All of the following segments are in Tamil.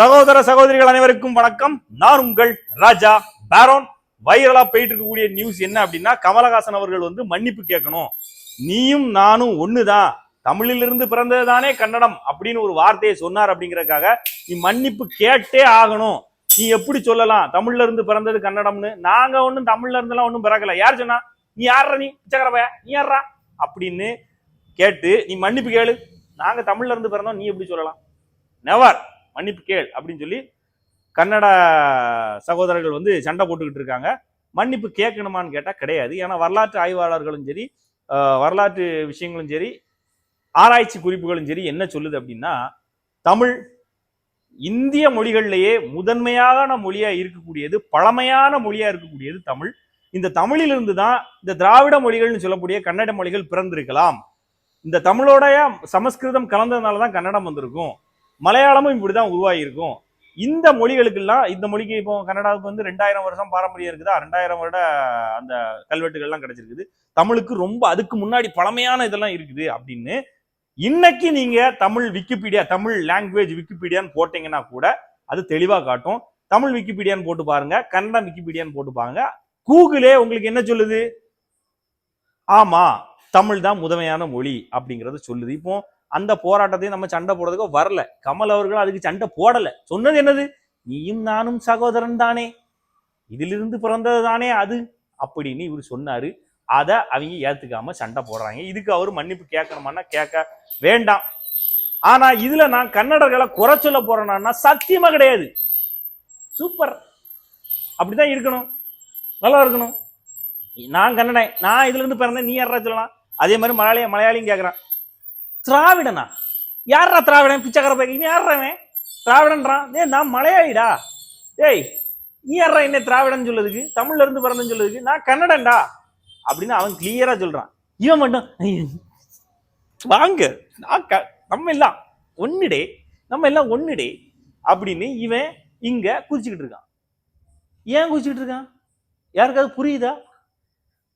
சகோதர சகோதரிகள் அனைவருக்கும் வணக்கம். நான் உங்கள் ராஜா பேரோன். வைரலா போயிட்டு இருக்கக்கூடிய நியூஸ் என்ன அப்படின்னா கமலஹாசன் அவர்கள் வந்து மன்னிப்பு கேட்கணும். நீயும் நானும் ஒண்ணுதான். தமிழிலிருந்து பிறந்ததுதானே கன்னடம் அப்படின்னு ஒரு வார்த்தையை சொன்னார் அப்படிங்கறக்காக நீ மன்னிப்பு கேட்டே ஆகணும். நீ எப்படி சொல்லலாம்? தமிழ்ல இருந்து பிறந்தது கன்னடம்னு. நாங்க ஒண்ணும் தமிழ்ல இருந்தெல்லாம் ஒண்ணும் பிறக்கல. யார் சொன்னா? நீ யாரா நீ? பிச்சைக்கார நீ யாரா அப்படின்னு கேட்டு நீ மன்னிப்பு கேளு. நாங்க தமிழ்ல இருந்து பிறந்தோம். நீ எப்படி சொல்லலாம்? நெவர் மன்னிப்பு கேள் அப்படின்னு சொல்லி கன்னட சகோதரர்கள் வந்து சண்டை போட்டுக்கிட்டு இருக்காங்க. மன்னிப்பு கேட்கணுமான்னு கேட்டால் கிடையாது. ஏன்னா வரலாற்று ஆய்வாளர்களும் சரி வரலாற்று விஷயங்களும் சரி ஆராய்ச்சி குறிப்புகளும் சரி என்ன சொல்லுது அப்படின்னா தமிழ் இந்திய மொழிகள்லேயே முதன்மையான மொழியாக இருக்கக்கூடியது பழமையான மொழியாக இருக்கக்கூடியது தமிழ். இந்த தமிழிலிருந்து தான் இந்த திராவிட மொழிகள்னு சொல்லக்கூடிய கன்னட மொழிகள் பிறந்திருக்கலாம். இந்த தமிழோடைய சமஸ்கிருதம் கலந்ததுனால தான் கன்னடம் வந்திருக்கும். மலையாளமும் இப்படிதான் உருவாகியிருக்கும். இந்த மொழிகளுக்கெல்லாம் இந்த மொழிக்கு இப்போ கன்னடாவுக்கு வந்து ரெண்டாயிரம் வருஷம் பாரம்பரியம் இருக்குதா? ரெண்டாயிரம் வருட அந்த கல்வெட்டுகள்லாம் கிடைச்சிருக்குது. தமிழுக்கு ரொம்ப அதுக்கு முன்னாடி பழமையான இதெல்லாம் இருக்குது அப்படின்னு. இன்னைக்கு நீங்க தமிழ் விக்கிபீடியா தமிழ் லாங்குவேஜ் விக்கிபீடியான்னு போட்டீங்கன்னா கூட அது தெளிவாக காட்டும். தமிழ் விக்கிபீடியான்னு போட்டு பாருங்க கன்னடம் விக்கிபீடியான்னு போட்டு பாருங்க. கூகுளே உங்களுக்கு என்ன சொல்லுது? ஆமா தமிழ் தான் முதன்மையான மொழி அப்படிங்கறத சொல்லுது. இப்போ அந்த போராட்டத்தையும் நம்ம சண்டை போடுறதுக்கு வரல. கமல் அவர்கள் அதுக்கு சண்டை போடலை. சொன்னது என்னது? நீயும் நானும் சகோதரன் தானே. இதிலிருந்து பிறந்தது தானே அது? அப்படின்னு இவர் சொன்னார். அதை அவங்க ஏற்றுக்காம சண்டை போடுறாங்க. இதுக்கு அவர் மன்னிப்பு கேட்கணுமானா கேட்க வேண்டாம். ஆனால் இதில் நான் கன்னடர்களை குறை சொல்ல போகிறேன்னா சத்தியமாக கிடையாது. சூப்பர். அப்படிதான் இருக்கணும். நல்லா இருக்கணும். நான் கன்னடன். நான் இதுலேருந்து பிறந்தேன். நீ யாரா சொல்லலாம்? அதே மாதிரி மலையாளிய மலையாளியும் கேட்குறான். திராவிடனா? யாரா திராவிடன்? பிச்சைக்கார பையன் இவன் யாரா திராவிடன்றான் டேய் நான் மலையாளிடா. ஏய் நீ யாரா என்ன திராவிடன் சொல்லுறதுக்கு தமிழ்ல இருந்து பிறந்தன்னு சொல்லுறதுக்கு நான் கன்னடன்டா. அப்படின்னு அவன் கிளியரா சொல்றான். இவன் மட்டும் வாங்க நான் க- நம்ம எல்லாம் ஒன்னுடே நம்ம எல்லாம் ஒன்னுடே அப்படின்னு இவன் இங்க குதிச்சுக்கிட்டு இருக்கான். ஏன் குதிச்சுக்கிட்டு இருக்கான்? யாருக்காவது புரியுதா?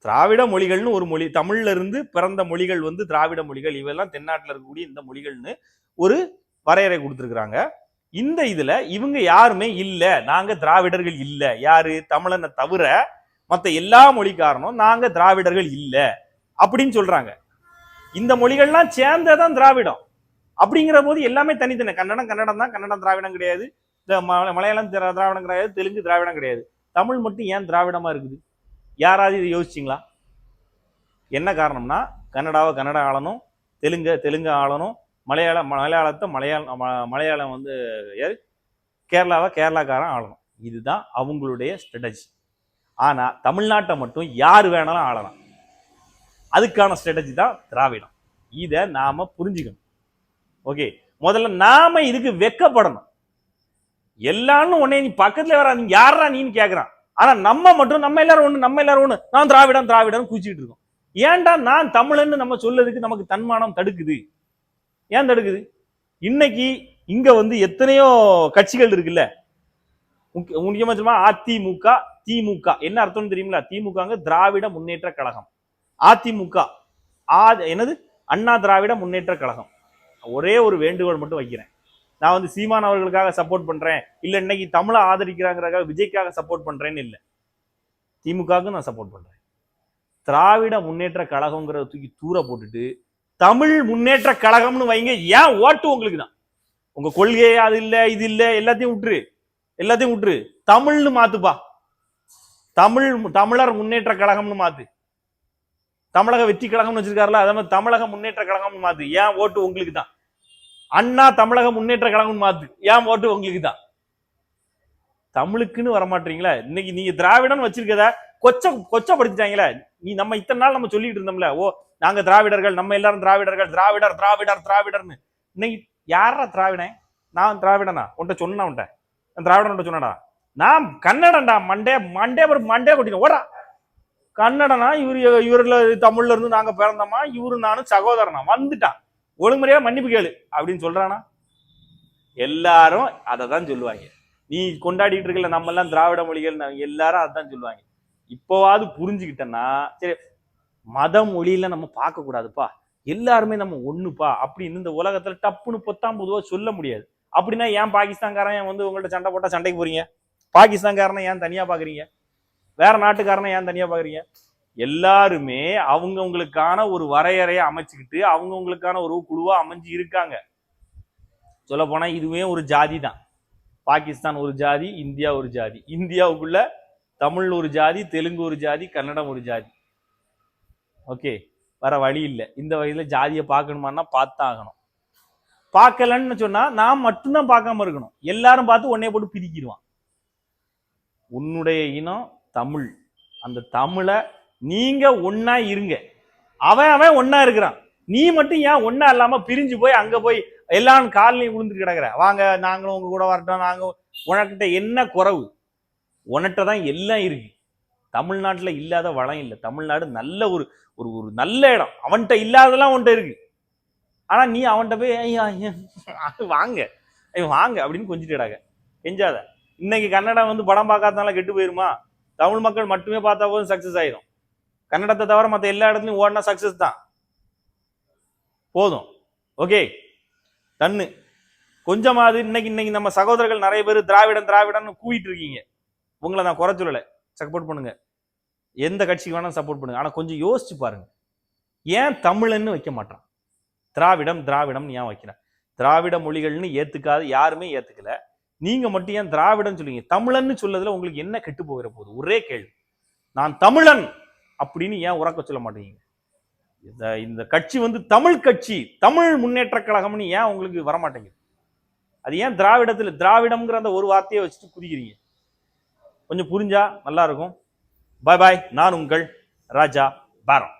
திராவிட மொழிகள்னு ஒரு மொழி தமிழ்ல இருந்து பிறந்த மொழிகள் வந்து திராவிட மொழிகள். இவெல்லாம் தென்னாட்டில் இருக்கக்கூடிய இந்த மொழிகள்னு ஒரு வரையறை கொடுத்துருக்குறாங்க. இந்த இதுல இவங்க யாருமே இல்லை. நாங்க திராவிடர்கள் இல்லை. யாரு? தமிழனை தவிர மற்ற எல்லா மொழிக்காரனும் நாங்க திராவிடர்கள் இல்லை. அப்படின்னு சொல்றாங்க. இந்த மொழிகள்லாம் சேர்ந்ததான் திராவிடம். அப்படிங்கிற போது எல்லாமே தனித்தனி. கன்னடம் கன்னடம் தான். கன்னடம் திராவிடம் கிடையாது. மலையாளம் திராவிடம் கிடையாது. தெலுங்கு திராவிடம் கிடையாது. தமிழ் மட்டும் ஏன் திராவிடமா இருக்குது? யாராவது இதை யோசிச்சிங்களா? என்ன காரணம்னா கன்னடாவை கன்னடா ஆளணும் தெலுங்கு தெலுங்கு ஆளணும் மலையாளம் மலையாளத்தை மலையாளம் மலையாளம் வந்து கேரளாவை கேரளாக்காரன் ஆளணும். இதுதான் அவங்களுடைய ஸ்ட்ராட்டஜி ஆனால் தமிழ்நாட்டை மட்டும் யார் வேணாலும் ஆளலாம். அதுக்கான ஸ்ட்ராட்டஜி தான் திராவிடம். இதை நாம் புரிஞ்சுக்கணும். ஓகே? முதல்ல நாம் இதுக்கு வெக்கப்படணும். எல்லாரும் உடனே நீ பக்கத்தில் வர நீ யாரா நீன்னு கேட்குறான் ஆனா நம்ம மட்டும் நம்ம எல்லாரும் ஒண்ணு நம்ம எல்லாரும் ஒண்ணு. நான் திராவிடம் திராவிடம் கூச்சிட்டு இருக்கோம். ஏன்டா நான் தமிழன்னு நம்ம சொல்லதுக்கு நமக்கு தன்மானம் தடுக்குது? ஏன் தடுக்குது? இன்னைக்கு இங்க வந்து எத்தனையோ கட்சிகள் இருக்குல்ல? முக்கிய- முக்கியமா சொல்லுமா அதிமுக திமுக. என்ன அர்த்தம்னு தெரியுங்களா திமுகங்க திராவிட முன்னேற்ற கழகம். அதிமுக. ஆ என்னது? அண்ணா திராவிட முன்னேற்ற கழகம். ஒரே ஒரு வேண்டுகோள் மட்டும் வைக்கிறேன். நான் வந்து சீமான் அவர்களுக்காக சப்போர்ட் பண்றேன். இல்ல இன்னைக்கு தமிழை ஆதரிக்கிறாங்கிறக்காக விஜய்க்காக சப்போர்ட் பண்றேன்னு இல்ல. திமுகவுக்கும் நான் சப்போர்ட் பண்றேன். திராவிட முன்னேற்ற கழகம்ங்கிறத தூக்கி தூர போட்டுட்டு தமிழ் முன்னேற்ற கழகம்னு வைங்க. ஏன் ஓட்டு உங்களுக்கு தான்? உங்க கொள்கையே அது இல்ல இது இல்ல எல்லாத்தையும் விட்டுரு. எல்லாத்தையும் விட்டுரு. தமிழ்னு மாத்துப்பா. தமிழ் தமிழர் முன்னேற்ற கழகம்னு மாத்து. தமிழக வெற்றி கழகம்னு வச்சிருக்காருல அதே மாதிரி தமிழக முன்னேற்ற கழகம்னு மாத்து. ஏன் ஓட்டு உங்களுக்கு தான்? அண்ணா தமிழக முன்னேற்ற கழகம் மாத்து. ஏன் ஓட்டு உங்களுக்கு தான்? தமிழுக்குன்னு வரமாட்டீங்களா? இன்னைக்கு நீங்க திராவிடன் வச்சிருக்கத கொச்ச கொச்சப்படுத்திட்டாங்களே? நீ நம்ம இத்தனை நாள் நம்ம சொல்லிட்டு இருந்தோம்ல? ஓ நாங்க திராவிடர்கள் நம்ம எல்லாரும் திராவிடர்கள் திராவிடர் திராவிடர் திராவிடர்னு. இன்னைக்கு யாரா திராவிடன்? நான் திராவிடனா? உன்ட்ட சொன்னா உன்ட்ட? நான் திராவிடன் சொன்னடா நான் கன்னடன்டா மண்டே மண்டே ஒரு மண்டே கொட்டின ஓடா. கன்னடனா இவர் இவர்ல தமிழ்ல இருந்து நாங்க பிறந்தோமா? இவரு நானும் சகோதரனா. வந்துட்டான். ஒழுங்குமுறையா மன்னிப்பு கேளு அப்படின்னு சொல்றானா? எல்லாரும் அதை தான் சொல்லுவாங்க. நீ கொண்டாடிட்டு இருக்கல நம்ம எல்லாம் திராவிட மொழிகள் எல்லாரும் அதான் சொல்லுவாங்க. இப்போவாது புரிஞ்சுக்கிட்டேன்னா சரி மத மொழியில நம்ம பார்க்க கூடாதுப்பா எல்லாருமே நம்ம ஒண்ணுப்பா அப்படின்னு இந்த உலகத்துல டப்புன்னு பொத்தாம் பொதுவா சொல்ல முடியாது. அப்படின்னா ஏன் பாகிஸ்தான்காரன் ஏன் வந்து உங்கள்ட்ட சண்டை போட்டா சண்டைக்கு போறீங்க? பாகிஸ்தான்காரனை ஏன் தனியா பாக்குறீங்க? வேற நாட்டுக்காரனை ஏன் தனியா பாக்குறீங்க? எல்லாருமே அவங்கவுங்களுக்கான ஒரு வரையறையை அமைச்சுக்கிட்டு அவங்கவுங்களுக்கான ஒரு குழுவா அமைஞ்சு இருக்காங்க. சொல்லப்போனால் இதுவே ஒரு ஜாதி தான். பாகிஸ்தான் ஒரு ஜாதி இந்தியா ஒரு ஜாதி. இந்தியாவுக்குள்ள தமிழ் ஒரு ஜாதி தெலுங்கு ஒரு ஜாதி கன்னடம் ஒரு ஜாதி. ஓகே வேற வழி இல்லை. இந்த வகையில ஜாதியை பார்க்கணுமான்னா பார்த்தாகணும். பார்க்கலன்னு சொன்னால் நான் மட்டும்தான் பார்க்காம இருக்கணும். எல்லாரும் பார்த்து உன்னைய போட்டு பிரிக்கிடுவான். உன்னுடைய இனம் தமிழ். அந்த தமிழை நீங்க ஒன்னா இருங்க. அவன் அவன் ஒன்னா இருக்கிறான். நீ மட்டும் ஏன் ஒன்னா இல்லாம பிரிஞ்சு போய் அங்க போய் எல்லாரும் காலையும் விழுந்துட்டு கிடக்குற? வாங்க நாங்களும் உங்க கூட வரட்டும் நாங்க உனக்கிட்ட என்ன குறைவு? உன்கிட்ட தான் எல்லாம் இருக்கு. தமிழ்நாட்டில் இல்லாத வளம் இல்லை. தமிழ்நாடு நல்ல ஒரு ஒரு ஒரு நல்ல இடம். அவன்கிட்ட இல்லாததெல்லாம் உன்கிட்ட இருக்கு. ஆனால் நீ அவன்கிட்ட போய் ஐயா வாங்க. ஐயோ வாங்க அப்படின்னு கொஞ்சிட்டு கிடக்க. கெஞ்சாத. இன்னைக்கு கன்னடா வந்து படம் பார்க்காதனால கெட்டு போயிருமா? தமிழ் மக்கள் மட்டுமே பார்த்தா போதும் சக்ஸஸ் ஆயிரும். கன்னடத்தை தவிர மற்ற எல்லா இடத்துலையும் ஓடினா சக்சஸ் தான். போதும். ஓகே தன்னு கொஞ்சமாவது இன்னைக்கு இன்னைக்கு நம்ம சகோதரர்கள் நிறைய பேர் திராவிடன் திராவிடன்னு கூவிட்டு இருக்கீங்க. உங்களை நான் குறை சொல்லலை. சப்போர்ட் பண்ணுங்க. எந்த கட்சிக்கு வேணாலும் சப்போர்ட் பண்ணுங்க. ஆனால் கொஞ்சம் யோசிச்சு பாருங்க. ஏன் தமிழன்னு வைக்க மாட்டான்? திராவிடம் திராவிடம்னு ஏன் வைக்கிறேன்? திராவிட மொழிகள்னு ஏத்துக்காது யாருமே ஏத்துக்கல. நீங்க மட்டும் ஏன் திராவிடம் சொல்லுவீங்க? தமிழன்னு சொல்லதுல உங்களுக்கு என்ன கெட்டு போகிற போகுது? ஒரே கேள்வி. நான் தமிழன். அப்படின்னு ஏன் உறக்க சொல்ல மாட்டேங்க? இந்த இந்த கட்சி வந்து தமிழ் கட்சி தமிழ் முன்னேற்ற கழகம்னு ஏன் உங்களுக்கு வர மாட்டேங்குது அது ஏன் திராவிடத்தில் திராவிடம்ங்கிற அந்த ஒரு வார்த்தையை வச்சுட்டு குதிக்கிறீங்க? கொஞ்சம் புரிஞ்சா நல்லா இருக்கும். பாய் பாய் நான் உங்கள் ராஜா பாரம்